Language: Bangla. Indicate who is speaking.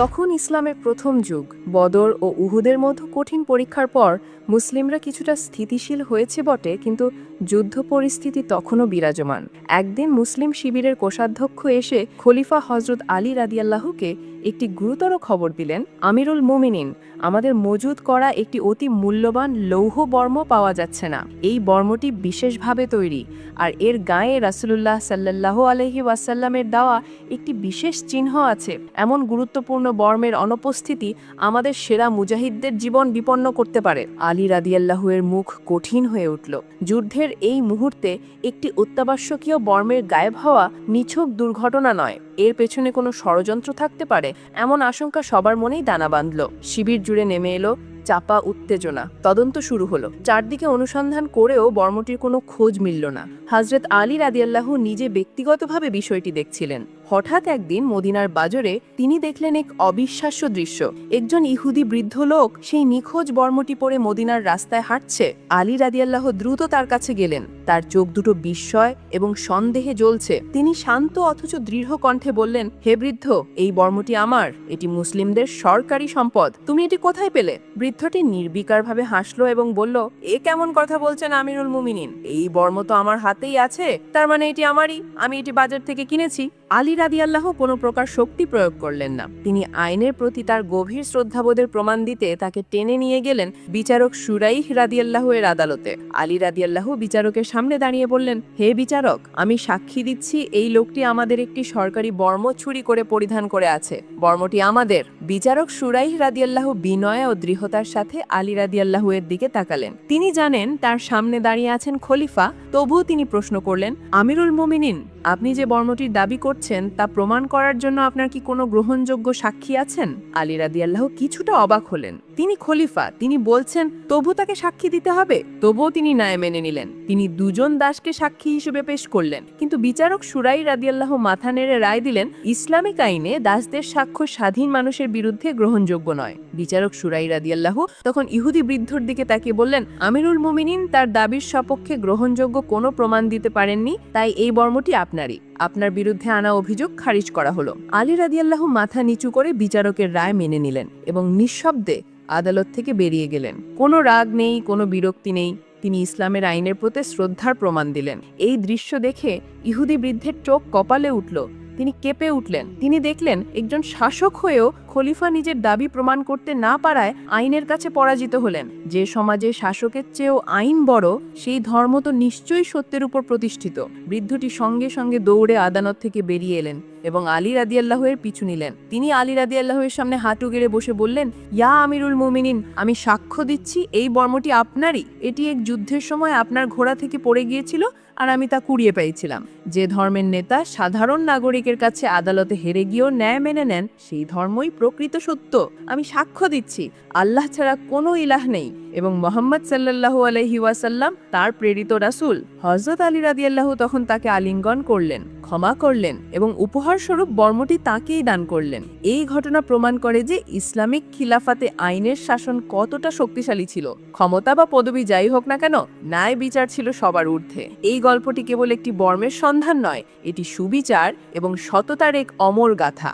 Speaker 1: তখন ইসলামের প্রথম যুগ, বদর ও উহুদের মতো কঠিন পরীক্ষার পর মুসলিমরা কিছুটা স্থিতিশীল হয়েছে বটে, কিন্তু যুদ্ধ পরিস্থিতি তখনও বিরাজমান। একদিন মুসলিম শিবিরের কোষাধ্যক্ষ এসে খলিফা হজরত আলী রাদিয়াল্লাহুকে একটি গুরুতর খবর দিলেন, আমিরুল মুমিনিন, আমাদের মজুদ করা একটি অতি মূল্যবান লৌহ বর্ম পাওয়া যাচ্ছে না। এই বর্মটি বিশেষভাবে তৈরি, আর এর গায়ে রাসুলুল্লাহ সাল্লাহ আলহি ওয়াসাল্লামের দেওয়া একটি বিশেষ চিহ্ন আছে। এমন গুরুত্বপূর্ণ বর্মের অনুপস্থিতি আমাদের সেরা মুজাহিদদের জীবন বিপন্ন করতে পারে। আলী রাদিয়াল্লাহুয়ের মুখ কঠিন হয়ে উঠল। যুদ্ধের এই মুহূর্তে একটি অত্যাবশ্যকীয় বর্মের গায়েব হওয়া নিছক দুর্ঘটনা নয়। এর পেছনে কোনো ষড়যন্ত্র থাকতে পারে, এমন আশঙ্কা সবার মনেই দানা বাঁধল। শিবির জুড়ে নেমে এলো চাপা উত্তেজনা। তদন্ত শুরু হলো। চারদিকে অনুসন্ধান করেও বর্মটির কোনো খোঁজ মিলল না। হজরত আলী রাদিয়াল্লাহু নিজে ব্যক্তিগতভাবে বিষয়টি দেখছিলেন। হঠাৎ একদিন মদিনার বাজারে তিনি দেখলেন এক অবিশ্বাস্য দৃশ্য। একজন ইহুদি বৃদ্ধ লোক সেই নিখোঁজ বর্মটি পরে মদিনার রাস্তায় হাঁটছে। আলী রাদিয়াল্লাহ দ্রুত তার কাছে গেলেন। তার চোখ দুটো বিস্ময় এবং সন্দেহে জ্বলছে। তিনি শান্ত অথচ দৃঢ় কণ্ঠে বললেন, হে বৃদ্ধ, এই বর্মটি আমার। এটি মুসলিমদের সরকারি সম্পদ। তুমি এটি কোথায় পেলে? বৃদ্ধটি নির্বিকারভাবে হাসলো এবং বলল, এ কেমন কথা বলছেন আমিরুল মুমিনিন? এই বর্ম তো আমার হাতেই আছে, তার মানে এটি আমারই, আমি এটি বাজার থেকে কিনেছি। আলী রাদিয়াল্লাহ কোনো প্রকার শক্তি প্রয়োগ করলেন না। তিনি আইনের প্রতি তার গভীর শ্রদ্ধাবোধের প্রমাণ দিতে তাকে টেনে নিয়ে গেলেন বিচারক সুরাইহ রাদিয়াল্লাহ এর আদালতে। আলী রাদিয়াল্লাহ বিচারকের সামনে দাঁড়িয়ে বললেন, হে বিচারক, আমি সাক্ষী দিচ্ছি, এই লোকটি আমাদের একটি সরকারি বর্ম চুরি করে পরিধান করে আছে। বর্মটি আমাদের। বিচারক সুরাইহ রাদিয়াল্লাহ বিনয় ও দৃঢ়তার সাথে আলী রাদিয়াল্লাহু এর দিকে তাকালেন। তিনি জানেন, তার সামনে দাঁড়িয়ে আছেন খলিফা, তবুও তিনি প্রশ্ন করলেন, আমিরুল মোমিনিন আপনি যে বর্মটির দাবি করছেন, তা প্রমাণ করার জন্য আপনার কি কোনো গ্রহণযোগ্য সাক্ষী আছেন? আলী রাদিয়াল্লাহ কিছুটা অবাক হলেন। তিনি খলিফা, তিনি বলছেন তবু তাকে সাক্ষী দিতে হবে? তবুও তিনি ন্যায় মেনে নিলেন। তিনি দুজন দাসকে সাক্ষী হিসেবে পেশ করলেন। কিন্তু বিচারক সুরাই রাদিয়াল্লাহ মাথা নেড়ে রায় দিলেন, ইসলামিক আইনে দাসদের সাক্ষ্য স্বাধীন মানুষের বিরুদ্ধে গ্রহণযোগ্য নয়। বিচারক সুরাই রাদিয়াল্লাহ তখন ইহুদি বৃদ্ধর দিকে তাকিয়ে বললেন, আমিরুল মুমিনিন তার দাবির সপক্ষে গ্রহণযোগ্য কোনো প্রমাণ দিতে পারেননি, তাই এই বর্মটি আপনারই আপনার বিরুদ্ধে আনা অভিযোগ খারিজ করা হলো। আলী রাদিয়াল্লাহ মাথা নিচু করে বিচারকের রায় মেনে নিলেন এবং নিঃশব্দে আদালত থেকে বেরিয়ে গেলেন। কোনো রাগ নেই, কোনো বিরক্তি নেই। তিনি ইসলামের আইনের প্রতি শ্রদ্ধার প্রমাণ দিলেন। এই দৃশ্য দেখে ইহুদি বৃদ্ধের চোখ কপালে উঠল তিনি কেঁপে উঠলেন। তিনি দেখলেন একজন শাসক হয়েও খলিফা নিজের দাবি প্রমাণ করতে না পারায় আইনের কাছে পরাজিত হলেন। যে সমাজে শাসকের চেয়েও আইন বড়, সেই ধর্ম তো নিশ্চয়ই সত্যের উপর প্রতিষ্ঠিত। বৃদ্ধটি সঙ্গে সঙ্গে দৌড়ে আদালত থেকে বেরিয়ে এলেন এবং আলী রাদিয়াল্লাহের পিছু নিলেন। তিনি আলী রাদিয়াল্লাহের সামনে হাঁটু গেড়ে বসে বললেন, ইয়া আমিরুল মুমিনিন, আমি সাক্ষ্য দিচ্ছি, এই বর্মটি আপনারই। এটি এক যুদ্ধের সময় আপনার ঘোড়া থেকে পড়ে গিয়েছিল আর আমি তা কুড়িয়ে পেয়েছিলাম। যে ধর্মের নেতা সাধারণ নাগরিকের কাছে আদালতে হেরে গিয়েও ন্যায় মেনে নেন, সেই ধর্মই প্রকৃত সত্য। আমি সাক্ষ্য দিচ্ছি, আল্লাহ ছাড়া কোনো ইলাহ নেই এবং মোহাম্মদ সাল্লাল্লাহু আলহি ওয়াসাল্লাম তার প্রেরিত রাসূল। হজরত আলী রাদিয়াল্লাহু তখন তাকে আলিঙ্গন করলেন, ক্ষমা করলেন এবং উপহারস্বরূপ বর্মটি তাকেই দান করলেন। এই ঘটনা প্রমাণ করে যে ইসলামিক খিলাফাতে আইনের শাসন কতটা শক্তিশালী ছিল। ক্ষমতা বা পদবি যাই হোক না কেন, ন্যায় বিচার ছিল সবার ঊর্ধ্বে। এই গল্পটি কেবল একটি বর্মের সন্ধান নয় এটি সুবিচার এবং সততার এক অমর গাথা।